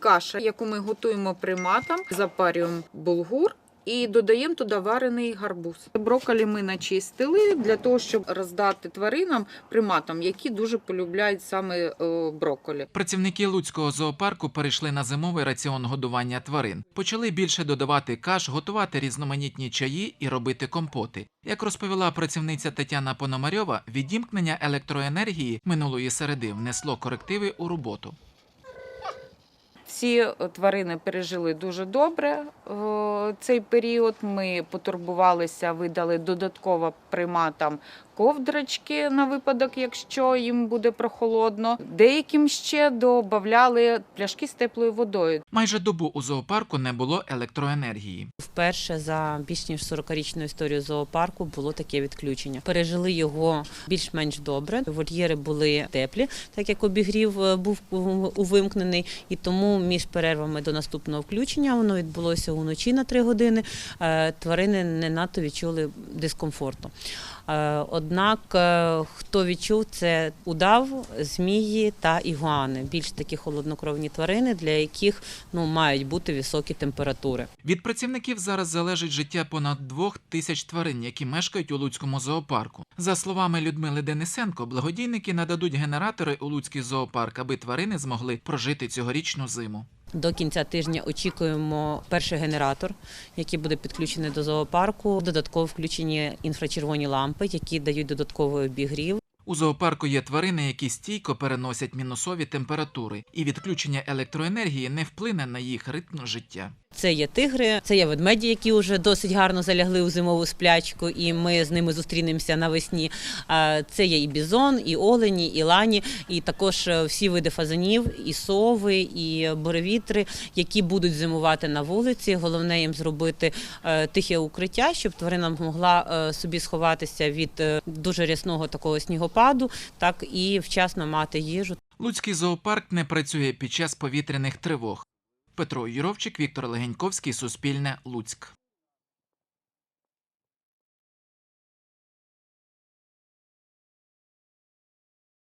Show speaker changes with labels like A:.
A: Каша, яку ми готуємо приматам, запарюємо булгур. І додаємо туди варений гарбуз. Брокколі ми начистили для того, щоб роздати тваринам, приматам, які дуже полюбляють саме е, брокколі.
B: Працівники Луцького зоопарку перейшли на зимовий раціон годування тварин. Почали більше додавати каш, готувати різноманітні чаї і робити компоти. Як розповіла працівниця Тетяна Пономарьова, відімкнення електроенергії минулої середи внесло корективи у роботу.
A: Е, тварини пережили дуже добре е, цей період. Ми потурбувалися, видали додатково приматам ковдрочки на випадок, якщо їм буде прохолодно. Деяким ще додавали пляшки з теплою водою.
B: Майже добу у зоопарку не було електроенергії.
C: Вперше за більш ніж 40-річну історію зоопарку було таке відключення. Пережили його більш-менш добре. Вольєри були теплі, так як обігрів е, був увимкнений, і тому між перервами до наступного включення воно відбулося уночі на 3 години. е, Тварини не надто відчули дискомфорту. Е, Однак, е, хто відчув, це удав, змії та ігуани. Більш такі холоднокровні тварини, для яких ну мають бути високі температури.
B: Від працівників зараз залежить життя понад двох тисяч тварин, які мешкають у Луцькому зоопарку. За словами Людмили Денисенко, благодійники нададуть генератори у Луцький зоопарк, аби тварини змогли прожити цьогорічну зиму.
C: До кінця тижня очікуємо перший генератор, який буде підключений до зоопарку. Додатково включені інфрачервоні лампи, які дають додатковий обігрів.
B: У зоопарку є тварини, які стійко переносять мінусові температури, і відключення електроенергії не вплине на їх ритм життя.
C: Це є тигри, це є ведмеді, які вже досить гарно залягли у зимову сплячку, і ми з ними зустрінемося навесні. Це є і бізон, і олені, і лані, і також е, всі види фазанів, і сови, і буревітри, які будуть зимувати на вулиці. Головне їм зробити е, тихе укриття, щоб тварина могла е, собі сховатися від дуже рясного такого снігопаду, так і вчасно мати їжу.
B: Луцький зоопарк не працює під час повітряних тривог. Петро Юровчик, Віктор Легеньковський, Суспільне, Луцьк.